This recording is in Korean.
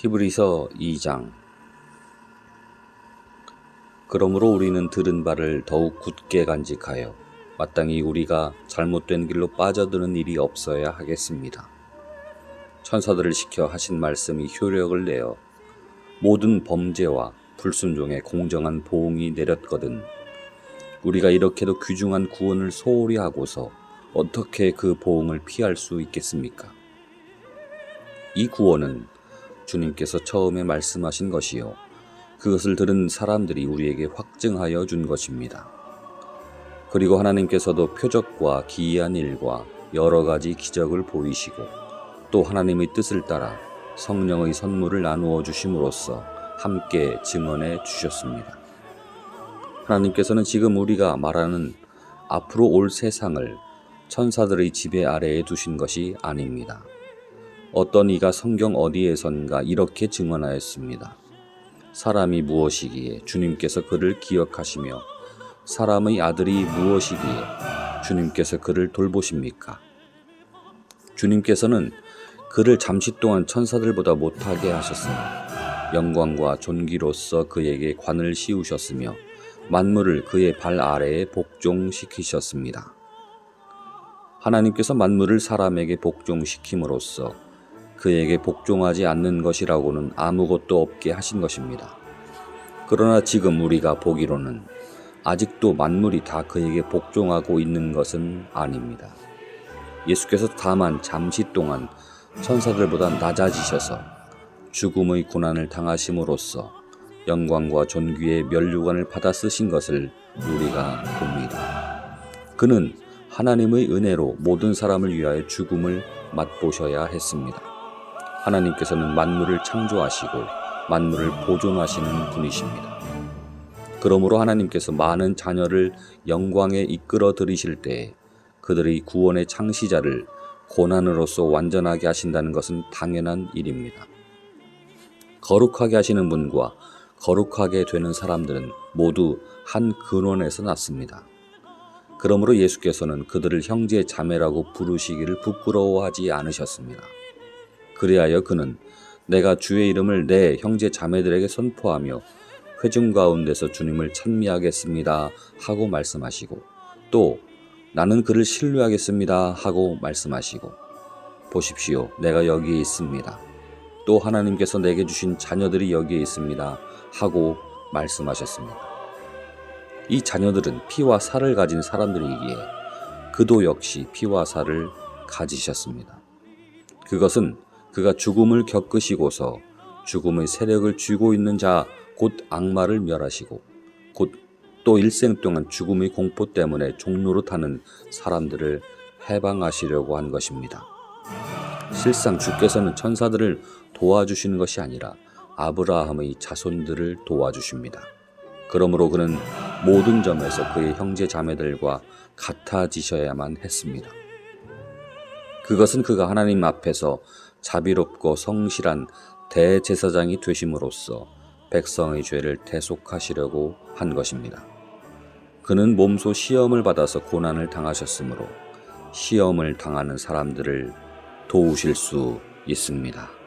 히브리서 2장 그러므로 우리는 들은 바를 더욱 굳게 간직하여 마땅히 우리가 잘못된 길로 빠져드는 일이 없어야 하겠습니다. 천사들을 시켜 하신 말씀이 효력을 내어 모든 범죄와 불순종에 공정한 보응이 내렸거든 우리가 이렇게도 귀중한 구원을 소홀히 하고서 어떻게 그 보응을 피할 수 있겠습니까? 이 구원은 주님께서 처음에 말씀하신 것이요. 그것을 들은 사람들이 우리에게 확증하여 준 것입니다. 그리고 하나님께서도 표적과 기이한 일과 여러 가지 기적을 보이시고 또 하나님의 뜻을 따라 성령의 선물을 나누어 주심으로써 함께 증언해 주셨습니다. 하나님께서는 지금 우리가 말하는 앞으로 올 세상을 천사들의 지배 아래에 두신 것이 아닙니다. 어떤 이가 성경 어디에선가 이렇게 증언하였습니다. 사람이 무엇이기에 주님께서 그를 기억하시며 사람의 아들이 무엇이기에 주님께서 그를 돌보십니까? 주님께서는 그를 잠시 동안 천사들보다 못하게 하셨으며 영광과 존귀로서 그에게 관을 씌우셨으며 만물을 그의 발 아래에 복종시키셨습니다. 하나님께서 만물을 사람에게 복종시킴으로써 그에게 복종하지 않는 것이라고는 아무것도 없게 하신 것입니다. 그러나 지금 우리가 보기로는 아직도 만물이 다 그에게 복종하고 있는 것은 아닙니다. 예수께서 다만 잠시 동안 천사들보다 낮아지셔서 죽음의 고난을 당하심으로써 영광과 존귀의 면류관을 받아 쓰신 것을 우리가 봅니다. 그는 하나님의 은혜로 모든 사람을 위하여 죽음을 맛보셔야 했습니다. 하나님께서는 만물을 창조하시고 만물을 보존하시는 분이십니다. 그러므로 하나님께서 많은 자녀를 영광에 이끌어 들이실 때에 그들의 구원의 창시자를 고난으로서 완전하게 하신다는 것은 당연한 일입니다. 거룩하게 하시는 분과 거룩하게 되는 사람들은 모두 한 근원에서 났습니다. 그러므로 예수께서는 그들을 형제 자매라고 부르시기를 부끄러워하지 않으셨습니다. 그리하여 그는 내가 주의 이름을 내 형제 자매들에게 선포하며 회중 가운데서 주님을 찬미하겠습니다 하고 말씀하시고 또 나는 그를 신뢰하겠습니다 하고 말씀하시고 보십시오 내가 여기에 있습니다. 또 하나님께서 내게 주신 자녀들이 여기에 있습니다 하고 말씀하셨습니다. 이 자녀들은 피와 살을 가진 사람들이기에 그도 역시 피와 살을 가지셨습니다. 그것은 그가 죽음을 겪으시고서 죽음의 세력을 쥐고 있는 자 곧 악마를 멸하시고 곧 또 일생 동안 죽음의 공포 때문에 종로로 타는 사람들을 해방하시려고 한 것입니다. 실상 주께서는 천사들을 도와주시는 것이 아니라 아브라함의 자손들을 도와주십니다. 그러므로 그는 모든 점에서 그의 형제 자매들과 같아지셔야만 했습니다. 그것은 그가 하나님 앞에서 자비롭고 성실한 대제사장이 되심으로써 백성의 죄를 대속하시려고 한 것입니다. 그는 몸소 시험을 받아서 고난을 당하셨으므로 시험을 당하는 사람들을 도우실 수 있습니다.